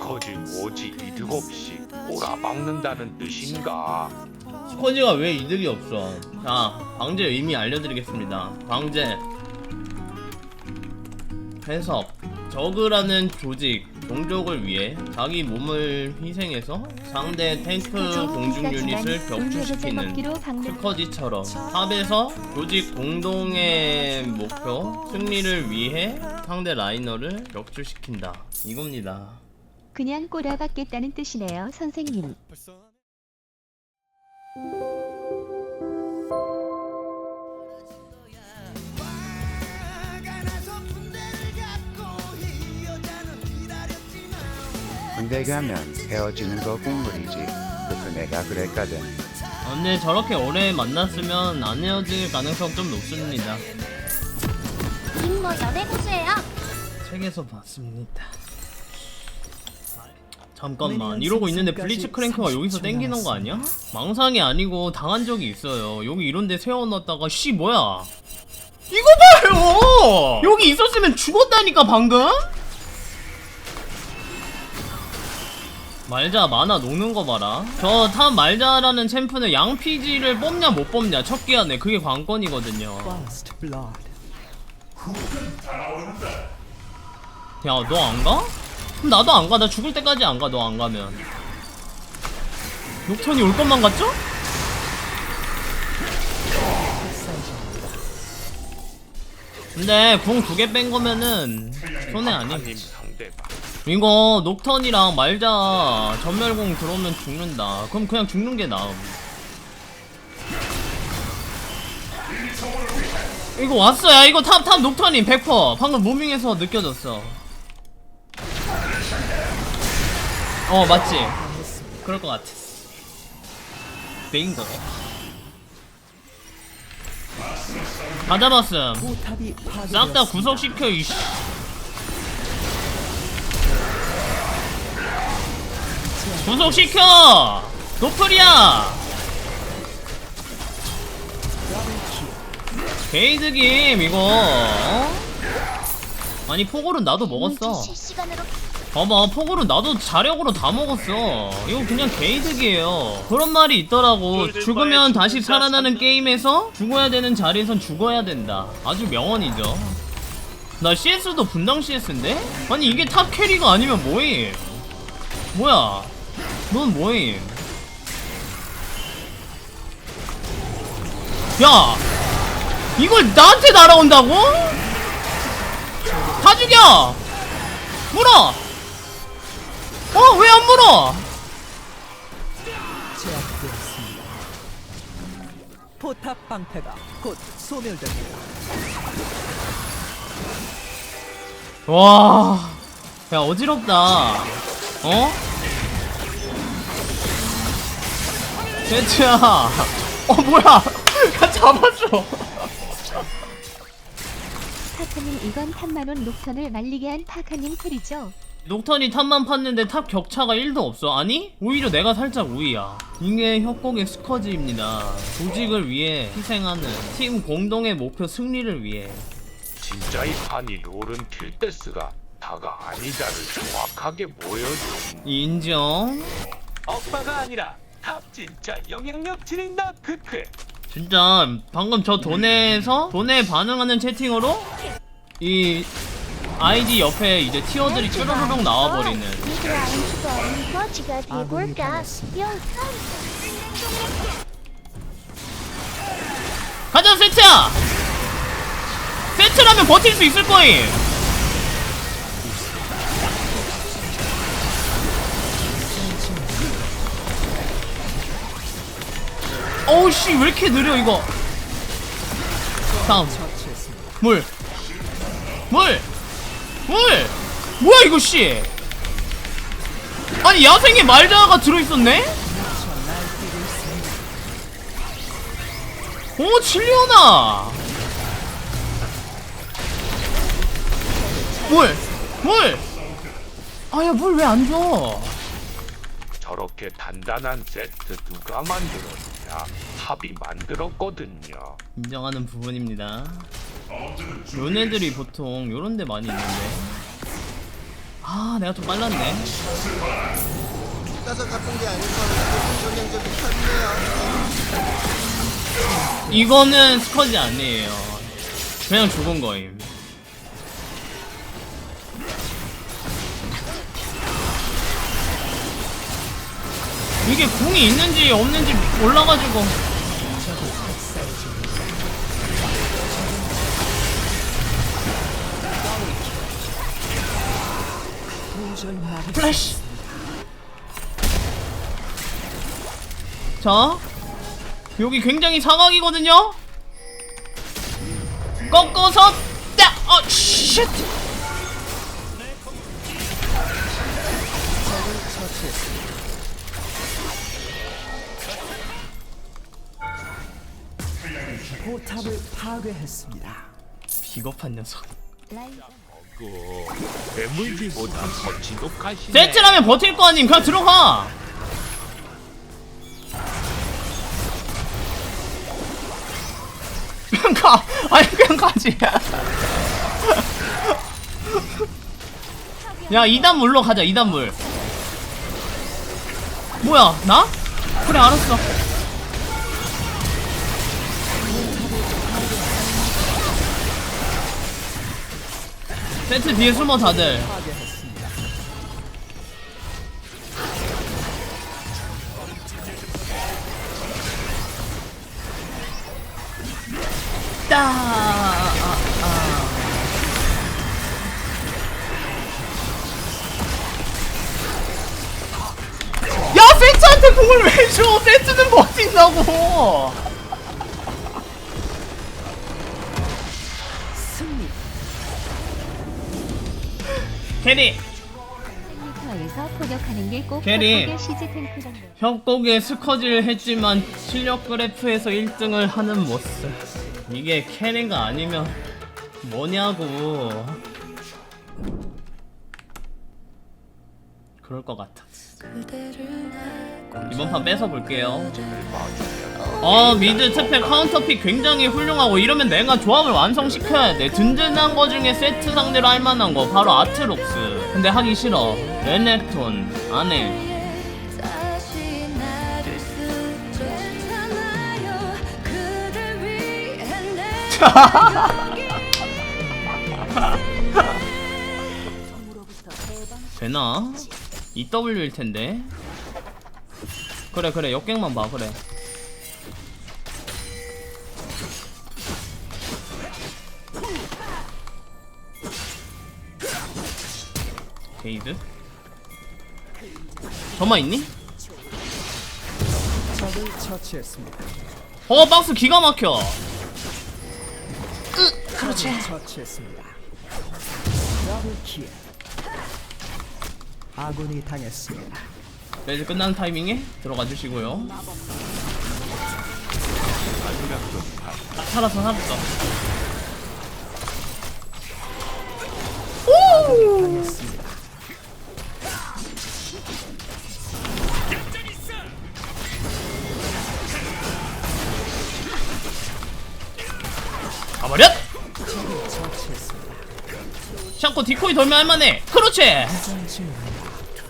거지 오지 이득 없이 꼬라박는다는 뜻인가? 스쿼지가 왜 이득이 없어? 자, 방제 의미 알려드리겠습니다. 방제 해석 저그라는 조직 종족을 위해 자기 몸을 희생해서 상대 탱크 공중 유닛을 격추시키는 스커지처럼 탑에서 조직 공동의 목표 승리를 위해 상대 라이너를 격추시킨다 이겁니다. 그냥 꼬라박겠다는 뜻이네요, 선생님. 가면 헤어지는 거 국물이지. 그거 내가 그랬거든. 아, 근데 저렇게 오래 만났으면 안 헤어질 가능성 좀 높습니다. 우린 뭐 연애 고수예요. 책에서 봤습니다. 잠깐만 이러고 있는데 블리츠 크랭크가 여기서 땡기는 거 아니야? 망상이 아니고 당한 적이 있어요. 여기 이런데 세워놨다가 씨 뭐야? 이거 봐요! 여기 있었으면 죽었다니까 방금? 말자 만화 녹는 거 봐라. 저 탑 말자라는 챔프는 양피지를 뽑냐 못 뽑냐 첫 기한에 그게 관건이거든요. 야, 너 안 가? 그럼 나도 안 가. 나 죽을 때까지 안 가. 너 안 가면. 녹턴이 올 것만 같죠? 근데 궁 두 개 뺀 거면은 손해 아님. 상대방 이거 녹턴이랑 말자 전멸공 들어오면 죽는다. 그럼 그냥 죽는 게 나음. 이거 왔어. 야, 이거 탑, 탑 녹턴이 100%. 방금 무밍에서 느껴졌어. 어, 맞지? 그럴 것 같았어. 빙고. 다 잡았음. 싹 다 구속시켜, 이씨. 구속시켜! 노플이야! 게이드 김 이거. 어? 아니 포골은 나도 먹었어. 봐봐 포골은 나도 자력으로 다 먹었어. 이거 그냥 게이득이에요. 그런 말이 있더라고. 죽으면 다시 살아나는 게임에서 죽어야 되는 자리에선 죽어야 된다. 아주 명언이죠. 나 CS도 분당 CS인데? 아니 이게 탑 캐리가 아니면 뭐임? 뭐야 넌 뭐임 야 이걸 나한테 날아온다고? 다 죽여! 물어! 어, 왜 안 물어? 포탑 방패가 곧 소멸됩니다. 와, 야, 어지럽다. 어? 대추야. 어, 뭐야. 야, 잡았어. 파카님 이건 탐만원 녹턴을 말리게 한 파카님 콜이죠. 녹턴이 탑만 팠는데 탑 격차가 1도 없어. 아니? 오히려 내가 살짝 우위야. 이게 협곡의 스커지입니다. 조직을 위해 희생하는 팀 공동의 목표 승리를 위해. 진짜 이 판이 롤은 킬데스가 다가 아니다를 정확하게 보여준 인정. 억바가 아니라 탑 진짜 영향력 지린다 크크. 진짜 방금 저 돈에서 돈에 반응하는 채팅으로 이 아이디 옆에 이제 티어들이 쭈르르륵 나와버리는. 비볼까 당했습니다. 영상 가자 세트야! 세트라면 버틸 수 있을 거임 어우 씨 왜 이렇게 느려 이거 다음 물 물! 물! 뭐야 이거 씨 아니 야생에 말자가 들어있었네? 오 칠리오나 물! 물! 아야 물 왜 안 줘? 저렇게 단단한 세트 누가 만들었 냐 탑이 만들었거든요. 인정하는 부분입니다. 요네들이 보통 요런데 많이 있는데. 아 내가 좀 빨랐네. 가서 갚은 게 아니고 전형적인 탑이네요. 이거는 스커지 아니에요. 그냥 죽은 거임 이게 궁이 있는지 없는지 몰라가지고. 플래시. 자 여기 굉장히 사각이거든요? 꺾어서 딱 어 쉣 포탑을 파괴했습니다. 비겁한 녀석. 괴물들보다 더 지독하시네. 세트라면 버틸 거 아님. 그냥 들어가. 그냥 가. 아니 그냥 가지. 야 2단 물로 가자 2단 물. 뭐야 나? 그래 알았어 세트 뒤에 숨어 다들 파괴했습니다. 따. 아, 아. 야, 세트한테 공을 왜 줘? 세트는 버틴다고. 캐리. 센터에서 포격하는 게꼭 캐리. 시즈 탱크던데. 협곡에 스커지를 했지만 실력 그래프에서 1등을 하는 모습. 이게 캐리가 아니면 뭐냐고. 그럴 것 같아. 이번 판 뺏어 볼게요. 어 미드 특패 카운터픽 굉장히 훌륭하고 이러면 내가 조합을 완성시켜야 돼. 든든한 거 중에 세트 상대로 할 만한 거 바로 아트록스. 근데 하기 싫어. 레넥톤 안해 되나? EW일 텐데 그래 그래 역갱만 봐 그래 게이드 저만 있니? 적을 처치했습니다. 어 박스 기가 막혀 그렇지. 처치했습니다. 더블 킬. 아군이 당했습니다. 레즈 끝나는 타이밍에 들어가 주시고요 아, 살았어 살았어 당했습니다. 가버렸! 샤코 디코이 돌면 할만해 전진.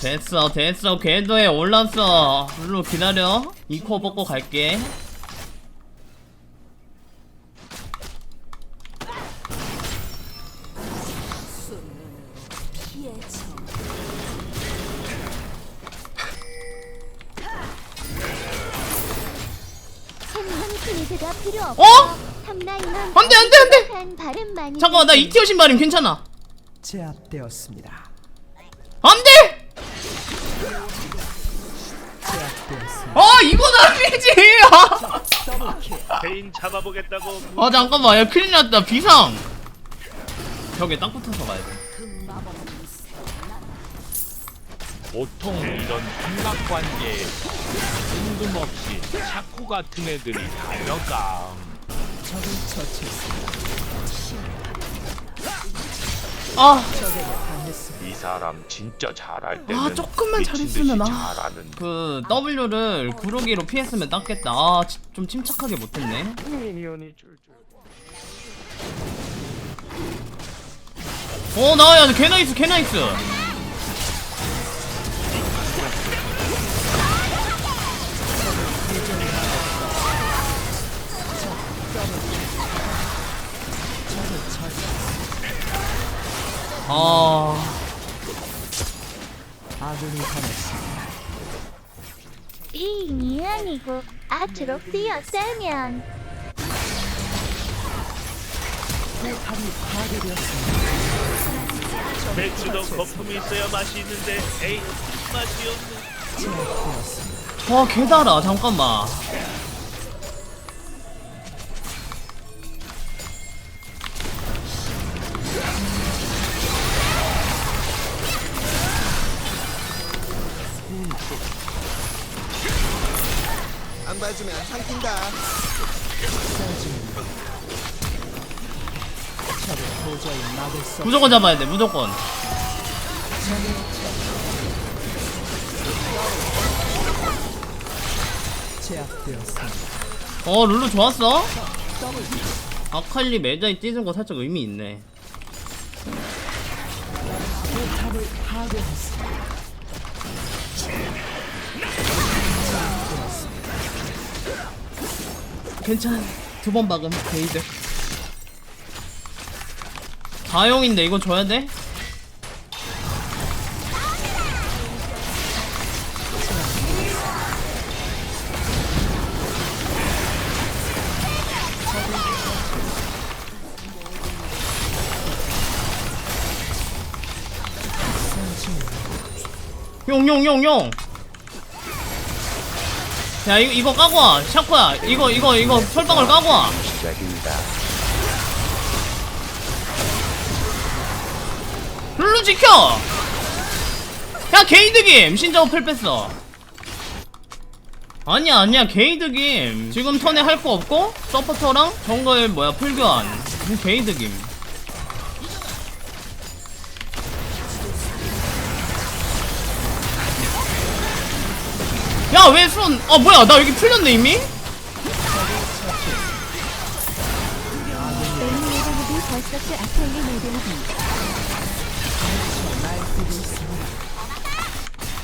됐어 됐어 궤도에 올랐어 룰루 기다려 이코 뽑고 갈게. 어? 안돼 안돼 안돼 잠깐만 나 이티어 신발임 괜찮아 제압되었습니다. 안돼. 아 이건 아니지. 개인 잡아보겠다고. 아 잠깐만. 야 큰일 났다. 비상! 벽에 딱 붙어서 가야 돼. 보통 이런 삼각관계에 뜬금없이 샤코 같은 애들이 달려가 적을 처치했습니다. 아. 이 사람 진짜 잘할 때는 아 조금만 미친 듯이 잘했으면 아. 잘하는데 그 W를 구르기로 피했으면 땄겠다 아, 치- 좀 침착하게 못했네 미니언이 줄줄 어 나야 개 나이스 개 나이스 아 아군이 당했습니다. 이이 아니고 앞으로 뛰었다면 포탑이 파괴되었습니다. 맥주도 거품이 있어야 맛이 있는데 에이 맛이 제압되었습니다. 와 개달아 잠깐만 안 봐주면 삼킨다. 무조건 잡아야 돼 무조건. 어 룰루 좋았어 아칼리 매자에 찢은 거 살짝 의미 있네 괜찮아. 두 번 박음 게이드. 다용인데 이거 줘야 돼? 용용용용 야 이거 이거 까고 와. 샤코야 이거 이거 이거 철방울 까고 와. 룰루 지켜! 야 게이드김 신자오 풀 뺐어. 아니야 아니야 게이드김 지금 턴에 할 거 없고 서포터랑 정글 뭐야 풀교환. 음, 게이드김 야 왜 손 아 뭐야 나 여기 풀렸네 이미?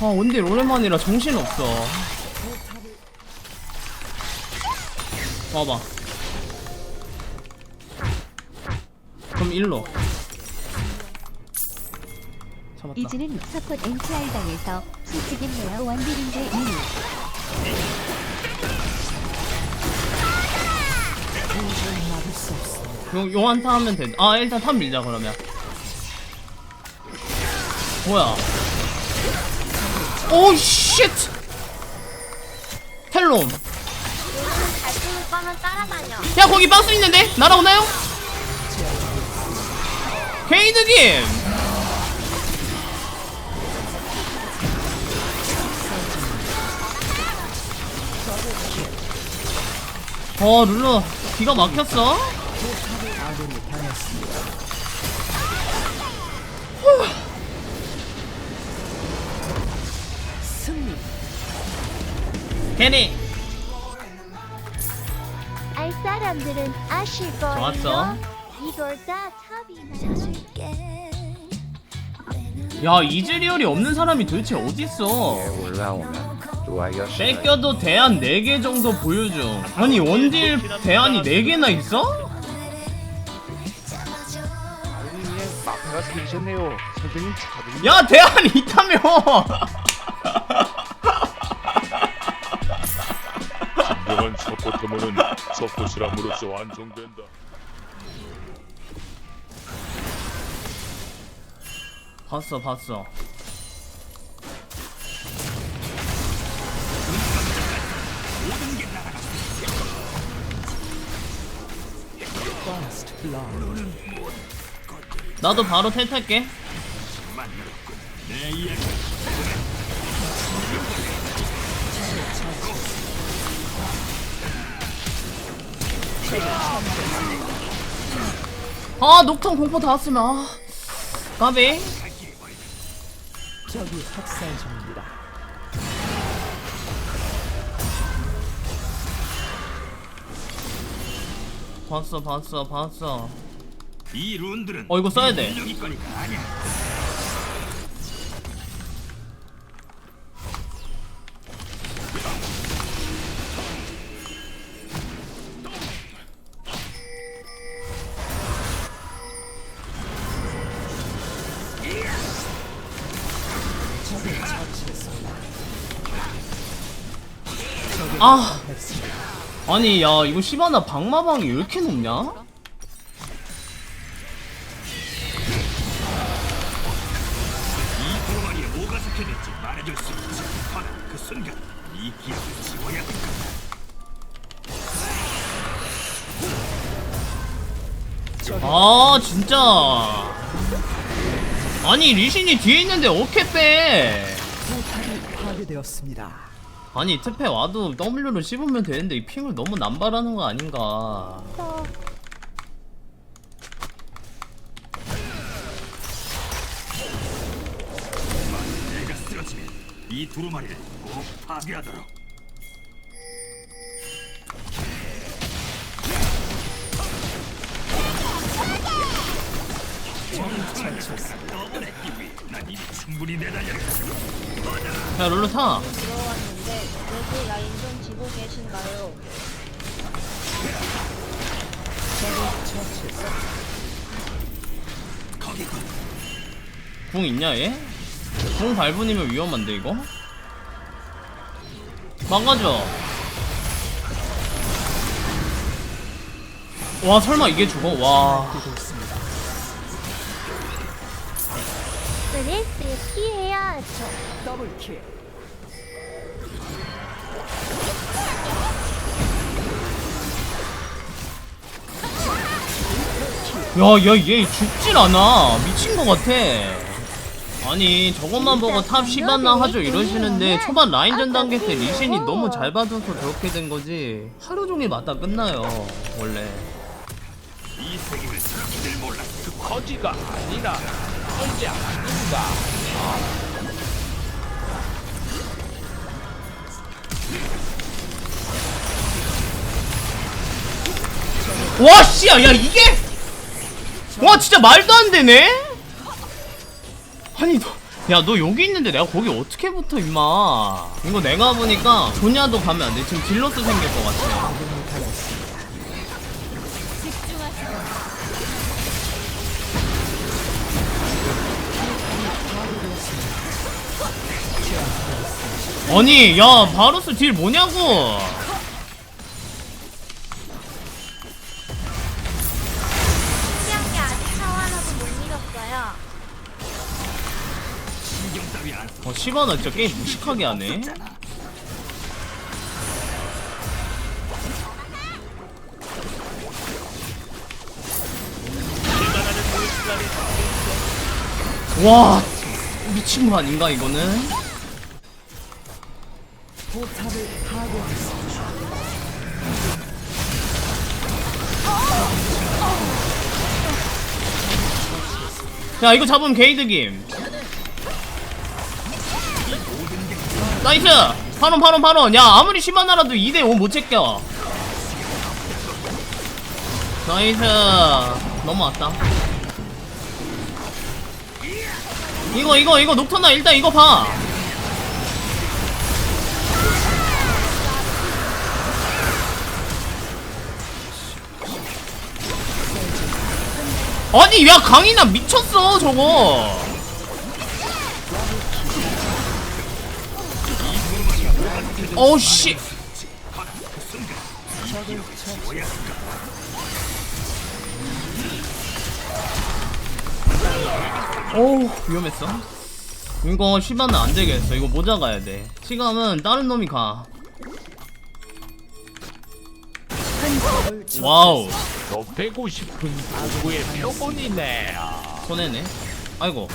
아 원딜 오랜만이라 정신없어. 봐봐. 그럼 일로. 잡았다. 이즈는 서폿 NTR 당에서 솔직히 내야 원딜인데 이 도저히 막을 수 없습니다. 용, 용 한타 하면 돼. 아, 일단 탑 밀자, 그러면. 뭐야. 오, 쉣! 텔롬. 야, 거기 박스 있는데? 날아오나요? 게이드김! 어, 룰루. 기가 막혔어? 캐리. 알 사람들은 아실 거예요 좋았어. 이걸 다 탑이나 야, 이즈리얼이 없는 사람이 도대체 어딨어? 에 올라오면 좋아요. 뺏겨도 대안 4개 정도 보여줘. 아니, 원딜 대안이 4개나 있어? 마페가 생기셨네요. 선생님 축하드립니다. 야, 대안이 있다며! 진정한 서포터문은 서포시람으로서 완성된다. 봤어, 봤어. 나도 바로 텔 탈게. 아, 녹턴 공포 다 왔으면, 아. 까비. 적이 학살 중 봤어, 봤어, 봤어. 이 룬들은 어, 이거 써야 돼. 능력이 거니까 아니야. 아 아니 야 이거 시바나 방마방이 왜 이렇게 높냐? 아 진짜 아니 리신이 뒤에 있는데 어떻게 빼 포탑이 파괴되었습니다. 아니 특패 와도 W로 씹으면 되는데 이 핑을 너무 남발하는 거 아닌가. 이 두루마리를 꼭 파괴하도록. 야 룰루 타. 들어왔는데 그래도 라인 좀 지고 계신가요? 궁 있냐 얘? 궁 발분이면 위험한데 이거? 망가져 와 설마 이게 죽어? 와 스트레스 피해야 죠. 더블 킬. 야야 얘 죽질 않아. 미친 거 같아. 아니 저것만 보고 탑 10안나 하죠 이러시는데 초반 라인전 단계 때 리신이 너무 잘 받아서 저렇게 된 거지. 하루 종일 맞다 끝나요 원래. 이 세계를 사람들 몰라. 그 거지가 아니라 절대 아닙니 와 씨야 야 이게? 와 진짜 말도 안 되네? 아니 너 야 너 여기 있는데 내가 거기 어떻게 붙어 임마? 이거 내가 보니까 조냐도 가면 안돼. 지금 딜러스 생길 것 같아. 아니 야 바루스 딜 뭐냐고 어 시바나 진짜 게임 무식하게 하네 와 미친 거 아닌가 이거는. 야 이거 잡으면 게이드김 나이스! 8원 8원 8원 야 아무리 시바나라도 2대5 못 챙겨 나이스. 넘어왔다. 이거 이거 이거 녹턴나 일단 이거 봐. 아니 야 강인아 미쳤어 저거 어우 씨. 어우 위험했어. 이거 시간은 안 되겠어. 이거 모자 가야 돼. 시간은 다른 놈이 가. 와우. 너 빼고 싶은 누구의 표본이네. 손해네. 아이고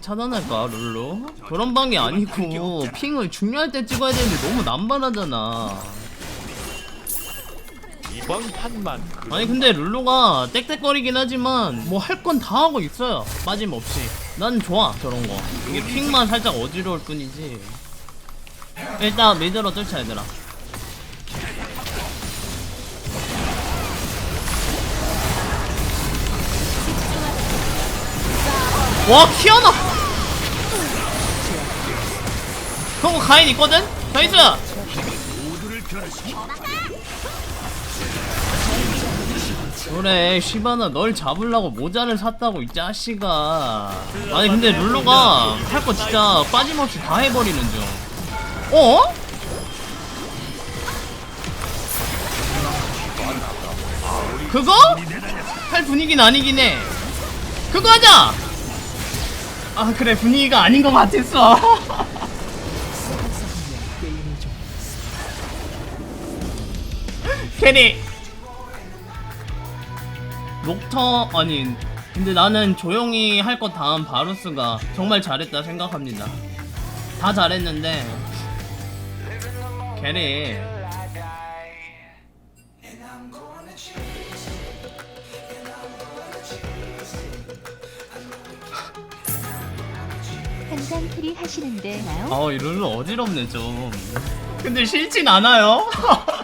차단할까 룰루? 그런 방이 아니고 핑을 중요할 때 찍어야 되는데 너무 남발하잖아. 이번 판만 그 아니 근데 룰루가 땡땡거리긴 하지만 뭐 할 건 다 하고 있어요. 빠짐없이. 난 좋아 저런 거. 이게 핑만 살짝 어지러울 뿐이지. 일단 미드로 뚫자 얘들아 와 키아나 그거 가인 있거든? 변화시켜. 그래 시바나 널 잡으려고 모자를 샀다고 이 자식아 아니 근데 룰루가 할 거 진짜 빠짐없이 다 해버리는 중 어? 그거? 할 분위기는 아니긴 해 그거 하자! 아 그래 분위기가 아닌 것 같았어. 캐리. 녹터 아니 근데 나는 조용히 할 것 다음 바루스가 정말 잘했다 생각합니다. 다 잘했는데 캐리 캐리 하시는데 나요? 아 이럴로 어지럽네 좀 근데 싫진 않아요